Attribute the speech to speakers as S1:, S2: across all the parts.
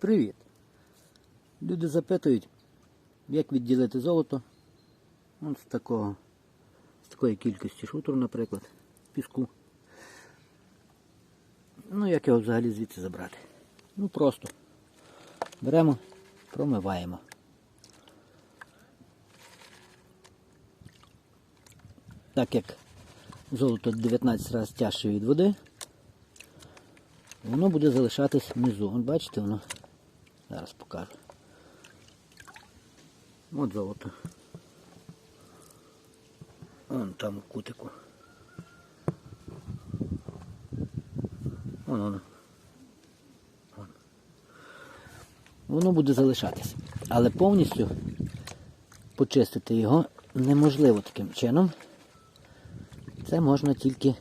S1: Привіт! Люди запитують, як відділити золото От з, такого, з такої кількості шутру, наприклад, піску. Ну, як його взагалі звідси забрати? Ну просто. Беремо, промиваємо. Так як золото 19 разів тяжче від води, воно буде залишатись внизу. От бачите, воно. Зараз покажу. От золото. Вон там у кутику. Вон воно. Вон. Воно буде залишатись. Але повністю почистити його неможливо таким чином. Це можна тільки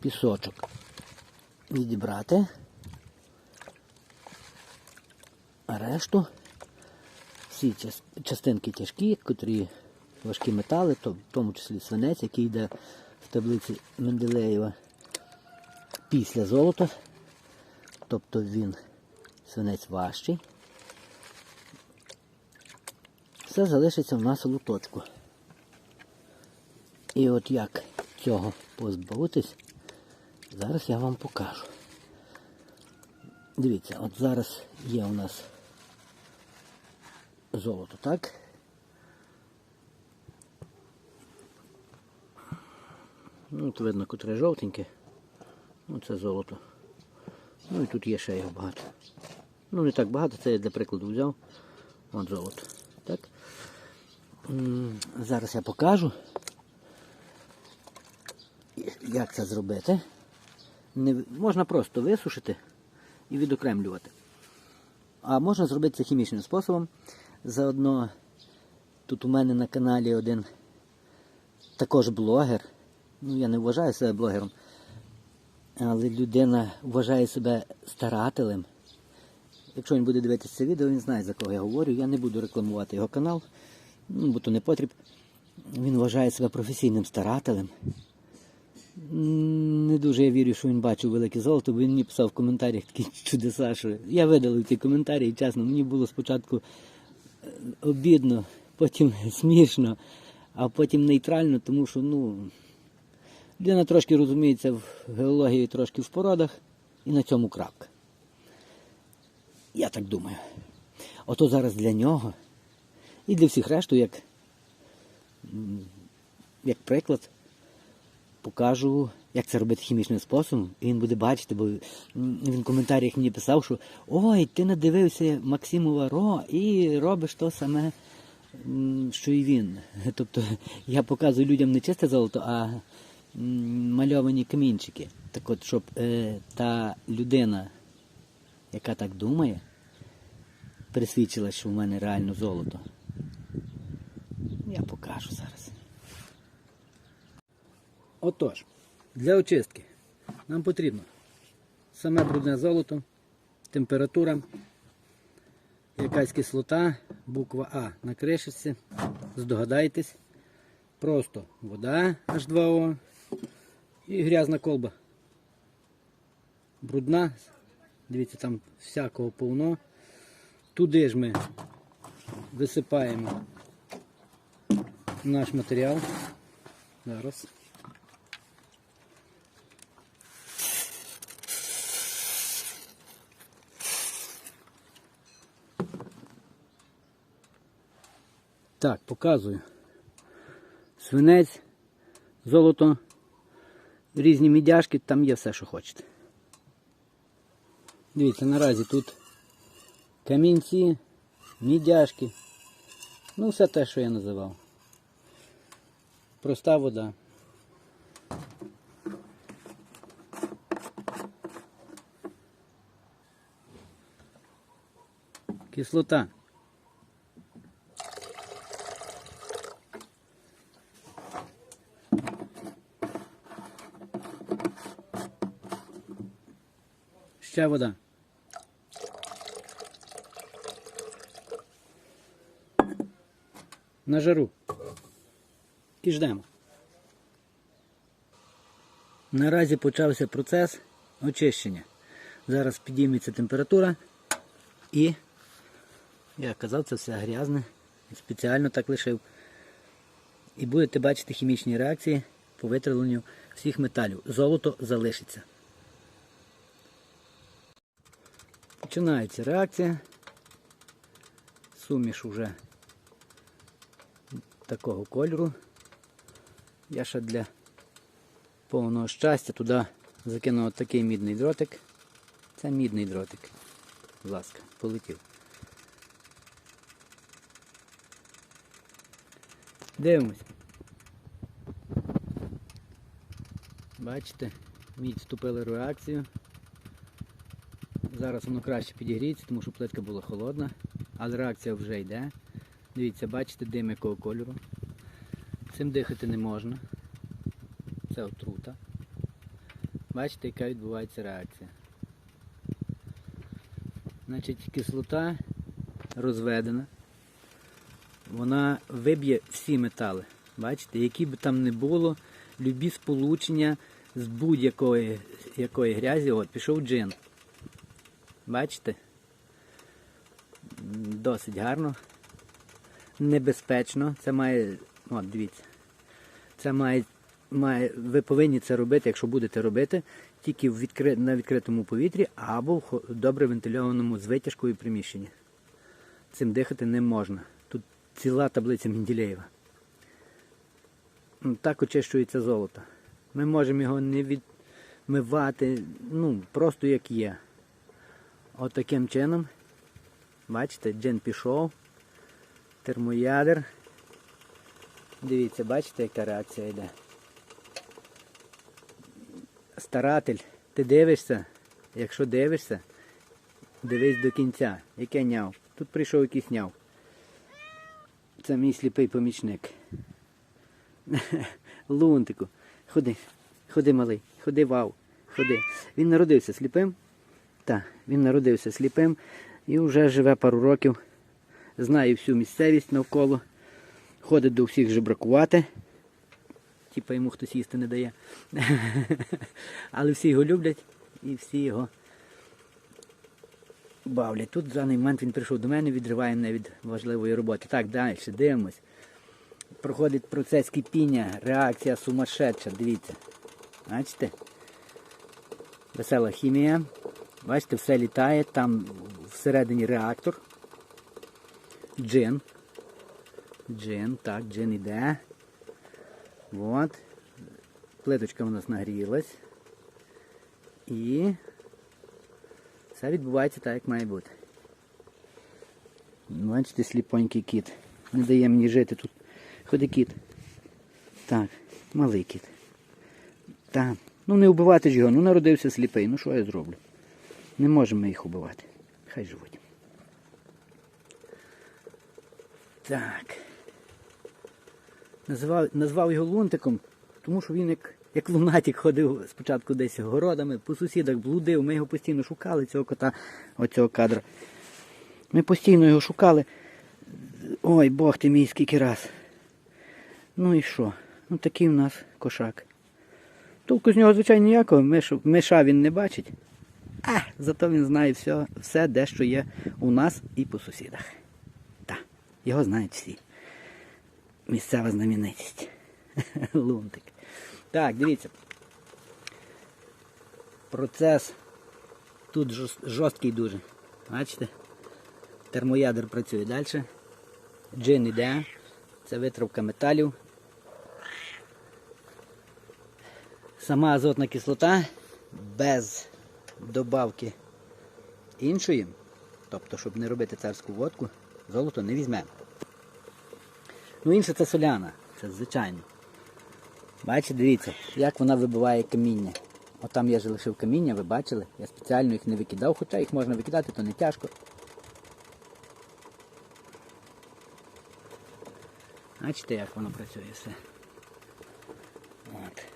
S1: пісочок відібрати. А решту всі частинки тяжкі, котрі важкі метали, в тому числі свинець, який йде в таблиці Менделеєва після золота. Тобто він свинець важчий. Все залишиться в нас у луточку. І от як цього позбавитись, зараз я вам покажу. Дивіться, от зараз є у нас золото, так? Ну, от видно, котре жовтеньке. Ну, це золото. Ну і тут є ще його багато. Ну, не так багато, це я для прикладу взяв. От золото. Так? Зараз я покажу, як це зробити. Не, можна просто висушити і відокремлювати. А можна зробити це хімічним способом. Заодно тут у мене на каналі один також блогер. Ну, я не вважаю себе блогером, але людина вважає себе старателем. Якщо він буде дивитися це відео, він знає, за кого я говорю. Я не буду рекламувати його канал, ну, бо то не потріб. Він вважає себе професійним старателем. Не дуже я вірю, що він бачив велике золото, бо він мені писав в коментарях такі чудеса, що я видалив ті коментарі, і чесно, мені було спочатку обідно, потім смішно, а потім нейтрально, тому що, ну, людина трошки розуміється в геології, трошки в породах, і на цьому крапка. Я так думаю. Ото зараз для нього і для всіх решту, як, як приклад, покажу, як це робити хімічним способом, і він буде бачити, бо він в коментарях мені писав, що ой, ти надивився Максимова Ро і робиш то саме, що і він. Тобто я показую людям не чисте золото, а мальовані камінчики. Так от, щоб е, та людина, яка так думає, пересвідчила, що в мене реально золото. Я покажу зараз. Отож, для очистки нам потрібно саме брудне золото, температура, якась кислота, буква А на кришечці. Здогадайтесь. Просто вода H2O і грязна колба. Брудна. Дивіться, там всякого повно. Туди ж ми висипаємо наш матеріал. Зараз. Так, показую. Свинець, золото, різні мідяшки, там є все, що хочете. Дивіться, наразі тут камінці, мідяшки. Ну, все те, що я називав. Проста вода. Кислота. Ще вода. На жару. І ждемо. Наразі почався процес очищення. Зараз підійметься температура І, я казав, це все грязне. Спеціально так лишив. І будете бачити хімічні реакції по витравленню всіх металів. Золото залишиться. Починається реакція. Суміш уже такого кольору. Я ще для повного щастя туди закинув такий мідний дротик. Це мідний дротик. Будь ласка, полетів. Дивимось. Бачите, мідь вступила в реакцію. Зараз воно краще підігріється, тому що плитка була холодна, але реакція вже йде. Дивіться, бачите дим якого кольору. Цим дихати не можна. Це отрута. Бачите, яка відбувається реакція. Значить, кислота розведена. Вона виб'є всі метали. Бачите, які б там не було, любі сполучення з будь-якої якої грязі. От, пішов джин. Бачите? Досить гарно. Небезпечно. Це має. От, дивіться. Це має, має. Ви повинні це робити, якщо будете робити, тільки в відкри... на відкритому повітрі або в добре вентильованому з витяжкою приміщенні. Цим дихати не можна. Тут ціла таблиця Менділеєва. Так очищується золото. Ми можемо його не відмивати, ну, просто як є. От таким чином. Бачите, джин пішов. Термоядер. Дивіться, бачите, яка реакція йде. Старатель, ти дивишся, якщо дивишся, дивись до кінця. Яке няв. Тут прийшов якийсь няв. Це мій сліпий помічник. Лунтику. Ходи, ходи, малий, ходи, вау, ходи. Він народився сліпим. Так, він народився сліпим і вже живе пару років. Знає всю місцевість навколо. Ходить до всіх жебракувати. Типа йому хтось їсти не дає. Але всі його люблять і всі його бавлять. Тут в даний момент він прийшов до мене, відриває мене від важливої роботи. Так, далі, дивимось. Проходить процес кипіння, реакція сумасшедша. Дивіться. Бачите? Весела хімія. Бачите, все літає, там всередині реактор. Джин. Джин, так, джин іде. От. Плиточка у нас нагрілась. І все відбувається так, як має бути. Бачите, сліпонький кіт. Не дає мені жити тут. Ходи кіт. Так, малий кіт. Так. Ну не вбивати ж його, ну народився сліпий. Ну що я зроблю? Не можемо їх убивати. Хай живуть. Так. Назвав, назвав його лунтиком, тому що він як, як лунатик ходив спочатку десь городами, по сусідах блудив. Ми його постійно шукали, цього кота, оцього кадра. Ми постійно його шукали. Ой, Бог ти мій, скільки раз. Ну і що? Ну такий в нас кошак. Толку з нього, звичайно, ніякого, миш, миша він не бачить. А, зато він знає все, все, де що є у нас і по сусідах. Так, його знають всі. Місцева знаменитість. Лунтик. Так, дивіться. Процес тут жорсткий дуже. Бачите? Термоядер працює далі. Джин іде. Це витравка металів. Сама азотна кислота без добавки іншої, тобто, щоб не робити царську водку, золото не візьмемо. Ну, інше це соляна, це звичайно. Бачите, дивіться, як вона вибиває каміння. От там я ж лишив каміння, ви бачили? Я спеціально їх не викидав, хоча їх можна викидати, то не тяжко. Бачите, як воно працює все. От.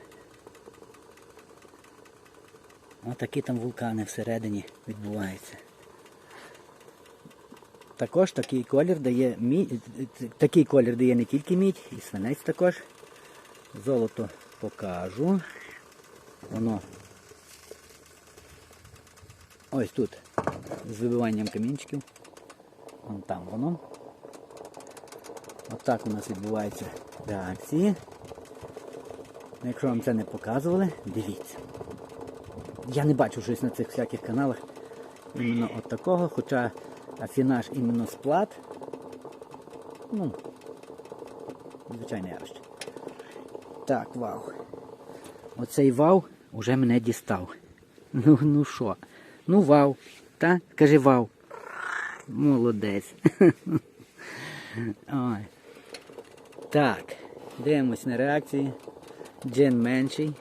S1: Отакі там вулкани всередині відбуваються. Також такий колір дає мідь, такий колір дає не тільки мідь, і свинець також. Золото покажу. Воно ось тут з вибиванням камінчиків. Вон там воно. Отак у нас відбуваються реакції. Якщо вам це не показували, дивіться. Я не бачу щось на цих всяких каналах іменно от такого, хоча афінаж іменно сплат. Ну, звичайне явище. Так, вау. Оцей вау уже мене дістав. Ну, ну що? Ну вау. Та? Кажи вау. Молодець. Ой. Так, дивимось на реакції. Джин менший.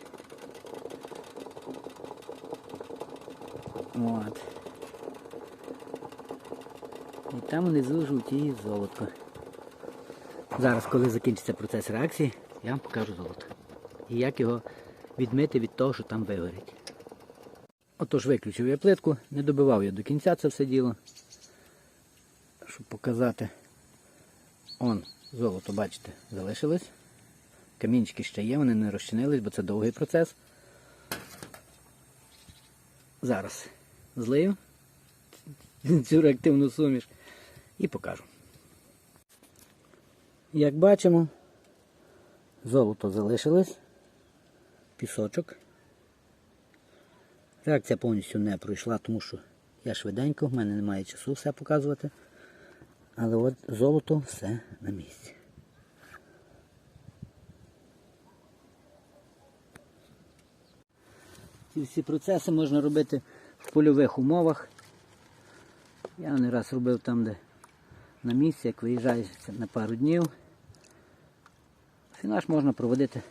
S1: От. І там внизу жовтіє золото. Зараз, коли закінчиться процес реакції, я вам покажу золото. І як його відмити від того, що там вигорить. Отож виключив я плитку, не добивав я до кінця це все діло. Щоб показати. Он, золото, бачите, залишилось. Камінчики ще є, вони не розчинились, бо це довгий процес. Зараз злию цю реактивну суміш і покажу. Як бачимо, золото залишилось, пісочок. Реакція повністю не пройшла, тому що я швиденько, в мене немає часу все показувати. Але от золото все на місці. Ці всі процеси можна робити в польових умовах. Я не раз робив там, де на місці, як виїжджаєш на пару днів. Фінаш можна проводити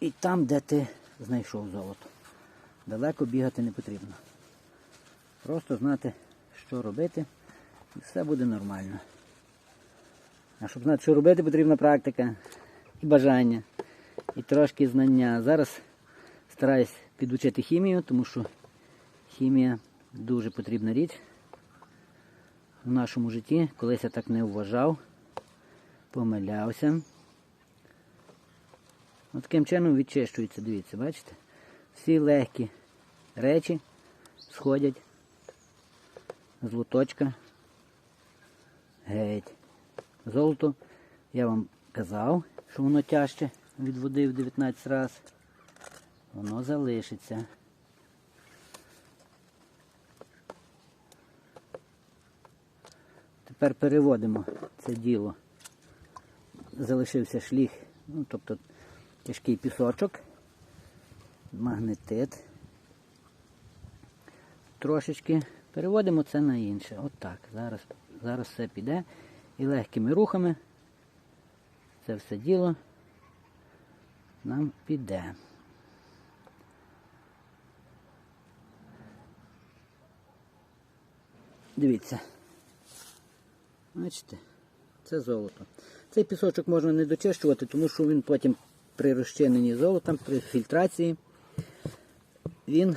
S1: і там, де ти знайшов золото. Далеко бігати не потрібно. Просто знати, що робити, і все буде нормально. А щоб знати, що робити, потрібна практика і бажання, і трошки знання. Зараз стараюсь підучити хімію, тому що хімія дуже потрібна річ в нашому житті. Колись я так не вважав, помилявся. От таким чином відчищується, дивіться, бачите? Всі легкі речі сходять з луточка. Геть. Золото, я вам казав, що воно тяжче від води в 19 разів. Воно залишиться. Тепер переводимо це діло. Залишився шліг, ну, тобто тяжкий пісочок, магнетит. Трошечки переводимо це на інше. Отак. Зараз, зараз все піде. І легкими рухами це все діло нам піде. Дивіться. Бачите, це золото. Цей пісочок можна не дочищувати, тому що він потім при розчиненні золотом, при фільтрації, він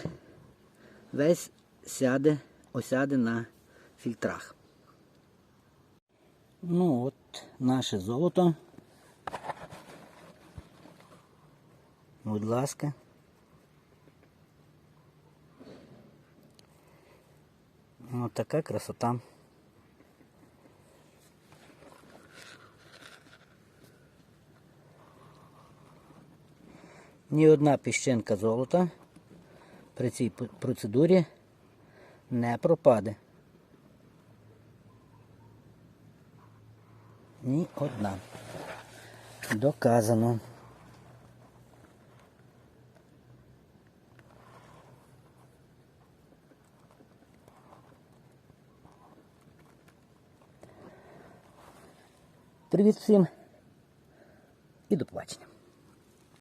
S1: весь сяде, осяде на фільтрах. Ну от наше золото. Будь ласка. Ось така красота. Ні одна піщинка золота при цій процедурі не пропаде. Ні одна. Доказано. Привіт всім і до побачення.